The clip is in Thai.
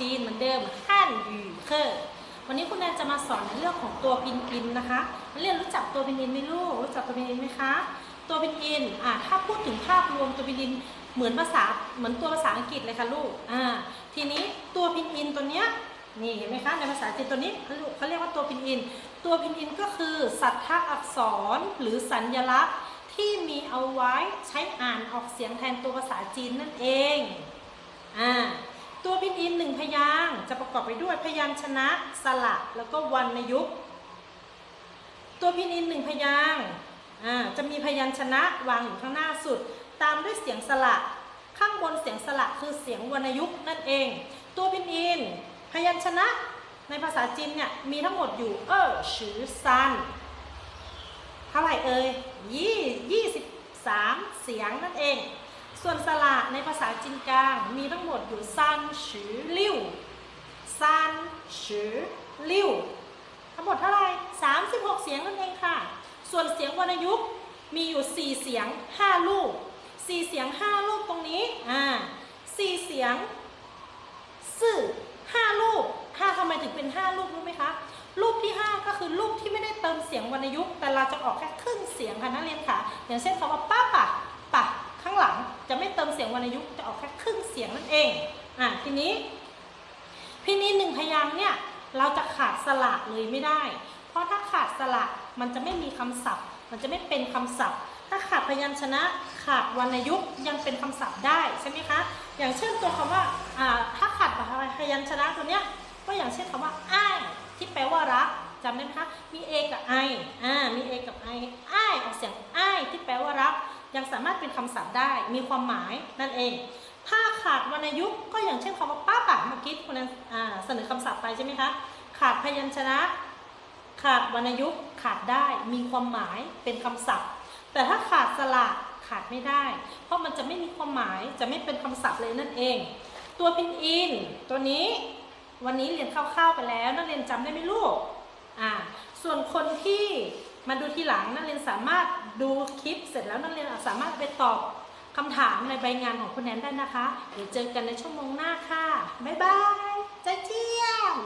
จีนเหมือนเดิมขั้นยูเคอร์วันนี้คุณแนนจะมาสอนในเรื่องของตัวพินอินนะคะเรียนรู้จักตัวพินอินไหมลูกรู้จักตัวพินอินไหมคะตัวพินอินอ่าถ้าพูดถึงภาพรวมตัวพินอินเหมือนภาษาเหมือนตัวภาษาอังกฤษเลยค่ะลูกอ่าทีนี้ตัวพินอินตัวเนี้ยนี่เห็นไหมคะในภาษาจีนตัวนี้เขาเรียกว่าตัวพินอิน ตัวพินอินก็คือสัทธอักษรหรือสัญลักษณ์ที่มีเอาไว้ใช้อ่านออกเสียงแทนตัวภาษาจีนนั่นเองอ่า ตัวพินอินหนึ่งพยางจะประกอบไปด้วยพยัญชนะ สระแล้วก็วรรณยุกต์ตัวพินอินหนึ่งพยางจะมีพยัญชนะวางอยู่ข้างหน้าสุด ตามด้วยเสียงสระข้างบนเสียงสระคือเสียงวรรณยุกต์นั่นเอง ตัวพินอิน พยัญชนะในภาษาจีนเนี่ยมีทั้งหมดอยู่ เออชือซันเท่าไหร่เอ่ยยี่ยี่สิบสามเสียงนั่นเอง ส่วนสระในภาษาจีนกลางมีทั้งหมดอยู่ซันชือลิ่วซันชือลิ่วทั้งหมดเท่าไหร่36 เสียงนั่นเองค่ะ ส่วนเสียงวรรณยุกต์มีอยู่ 4 เสียง 5 ลูก 4 เสียง 5 ลูกตรงนี้ อ่า4เสียงสื่อ5ลูก5ทำไมถึงเป็น 5 ลูกรู้ไหมคะ ลูกที่ 5 ก็คือลูกที่ไม่ได้เติมเสียงวรรณยุกต์แต่เราจะออกแค่ครึ่งเสียงค่ะนักเรียนค่ะ อย่างเช่นคำว่าป้าปะปะางหลังจะไม่เติมเสียงวรรณยุกต์จะออกแค่ครึ่งเสียงนั่นเองอะทีนี้พินี้หนึ่งพยางค์เนี่ยเราจะขาดสระเลยไม่ได้ เพราะถ้าขาดสระมันจะไม่มีคำศัพท์ มันจะไม่เป็นคำศัพท์ ถ้าขาดพยัญชนะขาดวรรณยุกต์ยังเป็นคำศัพท์ได้ใช่ไหมคะ อย่างเช่นตัวคำว่าอ่าถ้าขาดพยัญชนะตัวเนี้ยก็อย่างเช่นคำว่าอ้ายที่แปลว่ารักจำได้ไหมคะ มีเอกับไออ่า มีเอกับไออ้ายอ ยังสามารถเป็นคำศัพท์ได้มีความหมายนั่นเอง ถ้าขาดวรรณยุกต์ก็อย่างเช่นคำว่าป้าป่าเมื่อกี้คุณนันเสนอคำศัพท์ไปใช่ไหมคะขาดพยัญชนะ ขาดวรรณยุกต์ขาดได้มีความหมายเป็นคำศัพท์ แต่ถ้าขาดสระขาดไม่ได้ เพราะมันจะไม่มีความหมายจะไม่เป็นคำศัพท์เลยนั่นเอง ตัวพินอิน ตัวนี้วันนี้เรียนคร่าวๆไปแล้วนักเรียนจำได้ไหมลูกอ่าส่วนคนที่ มาดูทีหลังนักเรียนสามารถดูคลิปเสร็จแล้วนักเรียนสามารถไปตอบคำถามในใบงานของคุณแนนได้นะคะ เดี๋ยวเจอกันในชั่วโมงหน้าค่ะ บ๊ายบายใจเจียม